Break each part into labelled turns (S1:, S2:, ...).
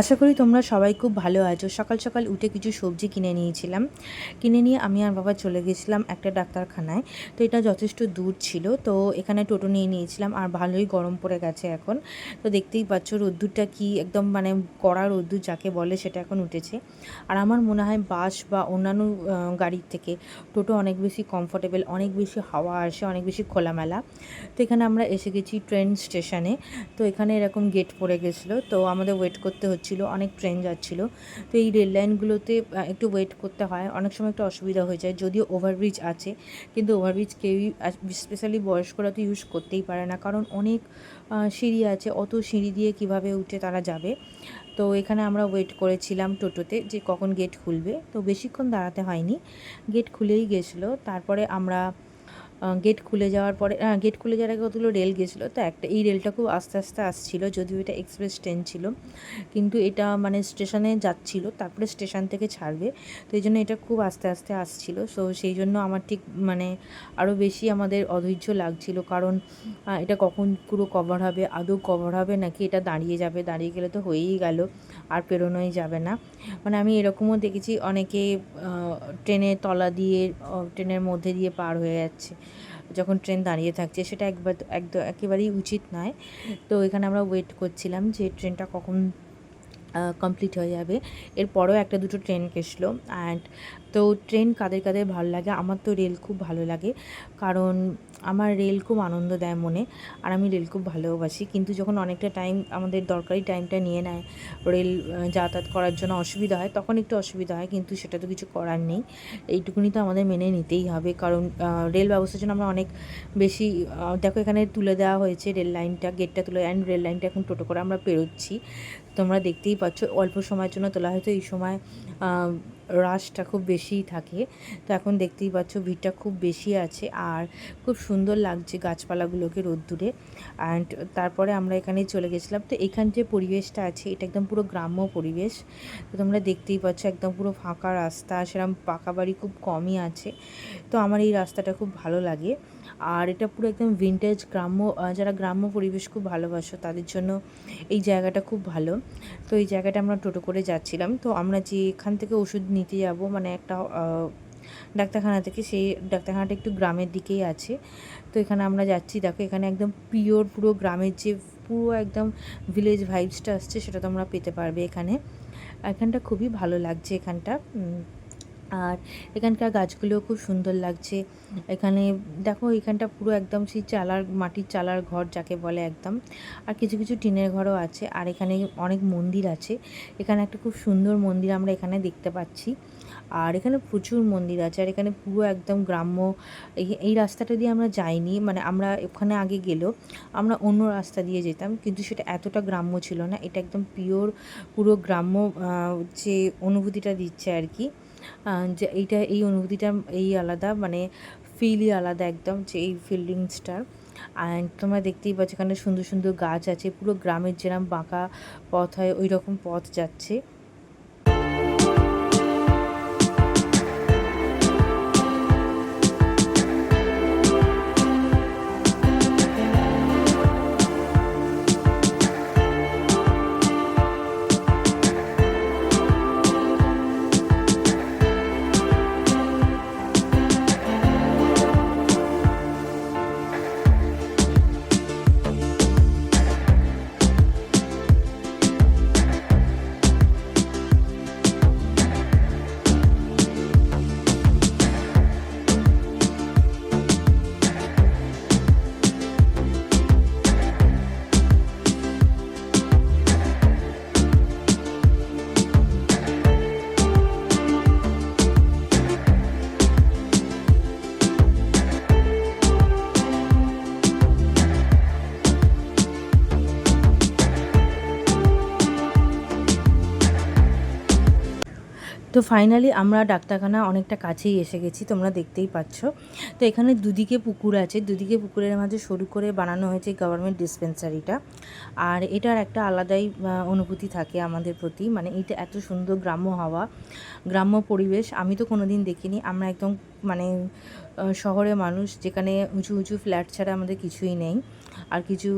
S1: আশা করি তোমরা সবাই খুব ভালো আছো। সকাল সকাল উঠে কিছু সবজি কিনে নিয়েছিলাম। কিনে নিয়ে আমি আর বাবা চলে গেছিলাম একটা ডাক্তারখানায়। তো এটা যথেষ্ট দূর ছিল। তো এখানে টোটো নিয়ে নিয়েছিলাম আর ভালোই গরম পড়ে গেছে এখন। তো দেখতেই পাচ্ছ রোদ্দুরটা কি একদম মানে কড়া রোদ্দুর যাকে বলে সেটা এখন উঠেছে। আর আমার মনে হয় বাস বা অন্যান্য গাড়ির থেকে টোটো অনেক বেশি কমফোর্টেবল অনেক বেশি হাওয়া আসে, অনেক বেশি খোলামেলা। তো এখানে আমরা এসে গেছি ট্রেন স্টেশনে তো এখানে এরকম গেট পড়ে গেছিল। তো আমাদের ওয়েট করতে হচ্ছিল অনেক ট্রেন যাচ্ছিল। তো এই রেল লাইনগুলোতে একটু ওয়েট করতে হয়। অনেক সময় একটু অসুবিধা হয়ে যায়, যদিও ওভারব্রিজ আছে। কিন্তু ওভারব্রিজ কেউই স্পেশালি বয়স্করা তো ইউজ করতেই পারে না। কারণ অনেক সিঁড়ি আছে। অত সিঁড়ি দিয়ে কীভাবে উঠে তারা যাবে? তো এখানে আমরা ওয়েট করেছিলাম টোটোতে যে কখন গেট খুলবে। তো বেশিক্ষণ দাঁড়াতে হয়নি। গেট খুলেই গেছিল। তারপরে আমরা গেট খুলে যাওয়ার পরে গেট খুলে যাওয়ার আগে কতগুলো রেল গেছিল তো একটা, এই রেলটা খুব আস্তে আস্তে আসছিল, যদিও এটা এক্সপ্রেস ট্রেন ছিল। কিন্তু এটা মানে স্টেশনে যাচ্ছিল, তারপরে স্টেশন থেকে ছাড়বে। তো এই জন্য এটা খুব আস্তে আস্তে আসছিল। সো সেই জন্য আমার ঠিক মানে আরও বেশি আমাদের অধৈর্য লাগছিল। কারণ এটা কখন পুরো কভার হবে? আদৌ কভার হবে নাকি এটা দাঁড়িয়ে যাবে? দাঁড়িয়ে গেলে তো হয়েই গেল, আর পেরোনোই যাবে না। মানে আমি এরকমও দেখেছি, অনেকে ট্রেনের তলা দিয়ে ট্রেনের মধ্যে দিয়ে পার হয়ে যাচ্ছে। যখন ট্রেন দাঁড়িয়ে থাকছে, সেটা একবার একদম একেবারেই উচিত নয়। তো এখানে আমরা ওয়েট করছিলাম যে ট্রেনটা কখন কমপ্লিট হয়ে যাবে। এরপরেও একটা দুটো ট্রেন কেসলো অ্যান্ড তো ট্রেন কাদের কাদের ভালো লাগে? আমার তো রেল খুব ভালো লাগে। কারণ আমার রেল খুব আনন্দ দেয় মনে। আর আমি রেল খুব ভালোবাসি। কিন্তু যখন অনেকটা টাইম আমাদের দরকারি টাইমটা নিয়ে নেয় রেল যাতায়াত করার জন্য অসুবিধা হয়, তখন একটু অসুবিধা হয়। কিন্তু সেটা তো কিছু করার নেই। এইটুকুনি তো আমাদের মেনে নিতেই হবে। কারণ রেল ব্যবস্থার জন্য আমরা অনেক বেশি দেখো এখানে তুলে দেওয়া হয়েছে রেল লাইনটা গেটটা তুলে অ্যান্ড রেল লাইনটা এখন টোটো করে আমরা পেরোচ্ছি। তোমরা দেখতেই পাচ্ছ, অল্প সময়ের জন্য তোলা হয়তো এই সময় রাশটা খুব বেশিই থাকে। তো এখন দেখতেই পাচ্ছ, ভিড়টা খুব বেশি আছে আর খুব সুন্দর লাগছে গাছপালাগুলোকে রোদ্দুরে। অ্যান্ড তারপরে আমরা এখানে চলে গেছিলাম। তো এখান যে পরিবেশটা আছে, এটা একদম পুরো গ্রাম্য পরিবেশ। তো তোমরা দেখতেই পাচ্ছ, একদম পুরো ফাঁকা রাস্তা সেরকম পাকা বাড়ি খুব কমই আছে। তো আমার এই রাস্তাটা খুব ভালো লাগে। আর এটা পুরো একদম ভিন্টেজ গ্রাম্য যারা গ্রাম্য পরিবেশ খুব ভালোবাসো, তাদের জন্য এই জায়গাটা খুব ভালো। তো এই জায়গাটা আমরা টোটো করে যাচ্ছিলাম। তো আমরা যে এখান থেকে ওষুধ নিতে যাব মানে একটা ডাক্তারখানা থেকে, সেই ডাক্তারখানাটা একটু গ্রামের দিকেই আছে। তো এখানে আমরা যাচ্ছি, দেখো এখানে একদম পিওর পুরো গ্রামের যে পুরো একদম ভিলেজ ভাইবসটা আসছে, সেটা তোমরা পেতে পারবে এখানে। এখানটা খুবই ভালো লাগছে এখানটা। আর এখানকার গাছগুলোও খুব সুন্দর লাগছে। এখানে দেখো, এখানটা পুরো একদম সেই চালার, মাটির চালার ঘর যাকে বলে একদম। আর কিছু কিছু টিনের ঘরও আছে। আর এখানে অনেক মন্দির আছে। এখানে একটা খুব সুন্দর মন্দির আমরা এখানে দেখতে পাচ্ছি। আর এখানে প্রচুর মন্দির আছে। আর এখানে পুরো একদম গ্রাম্য, এই- রাস্তাটা দিয়ে আমরা যাইনি। মানে আমরা ওখানে আগে গেলেও আমরা অন্য রাস্তা দিয়ে যেতাম। কিন্তু সেটা এতটা গ্রাম্য ছিল না। এটা একদম পিওর পুরো গ্রাম্য যে অনুভূতিটা দিচ্ছে আর কি। যে এইটা, এই অনুভূতিটা এই আলাদা মানে ফিলই আলাদা একদম যে এই ফিল্ডিংসটার অ্যান্ড তোমরা দেখতেই পাচ্ছ এখানে সুন্দর সুন্দর গাছ আছে, পুরো গ্রামের যেরকম বাঁকা পথ হয় ওই রকম পথ যাচ্ছে। তো ফাইনালি আমরা ডাক্তারখানা অনেকটা কাছেই এসে গেছি, তোমরা দেখতেই পাচ্ছ। তো এখানে দুদিকে পুকুর আছে, দুদিকে পুকুরের মাঝে সরু করে বানানো হয়েছে গভর্নমেন্ট ডিসপেন্সারিটা আর এটার একটা আলাদাই অনুভূতি থাকে আমাদের প্রতি মানে এটা এত সুন্দর গ্রাম্য হাওয়া, গ্রাম্য পরিবেশ, আমি তো কোনোদিন দেখিনি, আমরা একদম মানে শহরে মানুষ যেখানে উঁচু উঁচু ফ্ল্যাট ছাড়া আমাদের কিছুই নেই। আর কিছু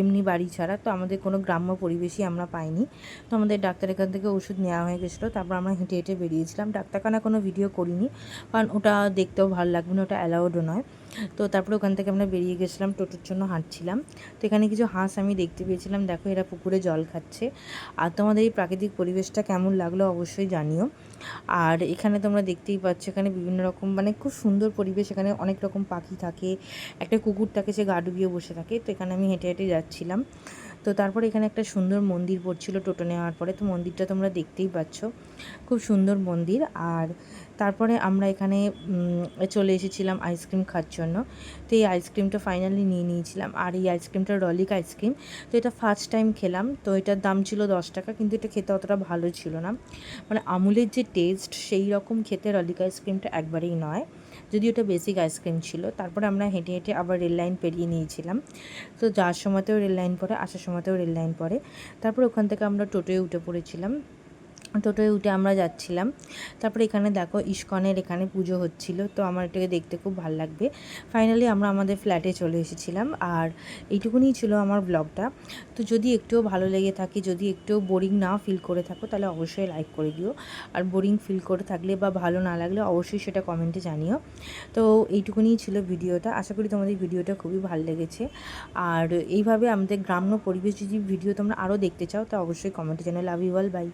S1: এমনি বাড়ি ছাড়া, তো আমাদের কোনো গ্রাম্য পরিবেশই আমরা পাইনি। তো আমাদের ডাক্তার এখান থেকে ওষুধ নেওয়া হয়ে গেছিল, তারপর আমরা হেঁটে হেঁটে বেরিয়েছিলাম। ডাক্তারখানা কোনো ভিডিও করিনি, কারণ ওটা দেখতেও ভালো লাগবে না, ওটা অ্যালাউডও নয়। তো তারপরে ওখান থেকে আমরা বেরিয়ে গেছিলাম, টোটোর জন্য হাঁটছিলাম। তো এখানে কিছু হাঁস আমি দেখতে পেয়েছিলাম, দেখো এরা পুকুরে জল খাচ্ছে। আর তোমাদের এই প্রাকৃতিক পরিবেশটা কেমন লাগল অবশ্যই জানিও। আর এখানে তোমরা দেখতেই পাচ্ছ, এখানে বিভিন্ন রকম মানে খুব সুন্দর পরিবেশ, এখানে অনেক রকম পাখি থাকে, একটা কুকুর থাকে, সে গা ডুবিয়ে বসে থাকে, তো এখানে আমি হেঁটে হেঁটে যাচ্ছিলাম। তো তারপরে এখানে একটা সুন্দর মন্দির পড়ছিল টোটো নেওয়ার পরে। তো মন্দিরটা তোমরা দেখতেই পাচ্ছ। খুব সুন্দর মন্দির। আর তারপরে আমরা এখানে চলে এসেছিলাম আইসক্রিম খাওয়ার জন্য। তো এই আইসক্রিমটা ফাইনালি নিয়ে নিয়েছিলাম। আর এই আইসক্রিমটা রলিক আইসক্রিম। তো এটা ফার্স্ট টাইম খেলাম। তো এটার দাম ছিল দশ টাকা, কিন্তু এটা খেতে অতটা ভালো ছিল না। মানে আমুলের যে টেস্ট সেই রকম খেতে রলিক আইসক্রিমটা একবারেই নয়। যদি ওটা বেসিক আইসক্রিম ছিল, তারপরে আমরা হেঁটে হেঁটে আবার রেল লাইন পেরিয়ে নিয়েছিলাম। তো যাওয়ার সময়তেও রেল লাইন পড়ে, আসার সময়তেও রেল লাইন পড়ে। তারপর ওখান থেকে আমরা টোটোয় উঠে পড়েছিলাম। টোটোয় উঠে আমরা যাচ্ছিলাম। তারপরে এখানে দেখো ইস্কনের এখানে পুজো হচ্ছিল, তো আমার এটাকে দেখতে খুব ভালো লাগবে। ফাইনালি আমরা আমাদের ফ্ল্যাটে চলে এসেছিলাম, আর এইটুকুনি ছিল আমার ব্লগটা তো যদি একটুও ভালো লেগে থাকে, যদি একটুও বোরিং না ফিল করে থাকো, তাহলে অবশ্যই লাইক করে দিও। আর বোরিং ফিল করে থাকলে বা ভালো না লাগলে অবশ্যই সেটা কমেন্টে জানিও। তো এইটুকুনি ছিল ভিডিওটা, আশা করি তোমাদের ভিডিওটা খুবই ভালো লেগেছে। আর এইভাবে আমাদের গ্রাম্য পরিবেশ যদি ভিডিও তোমরা আরও দেখতে চাও, তা অবশ্যই কমেন্টে জানাও। Love you all by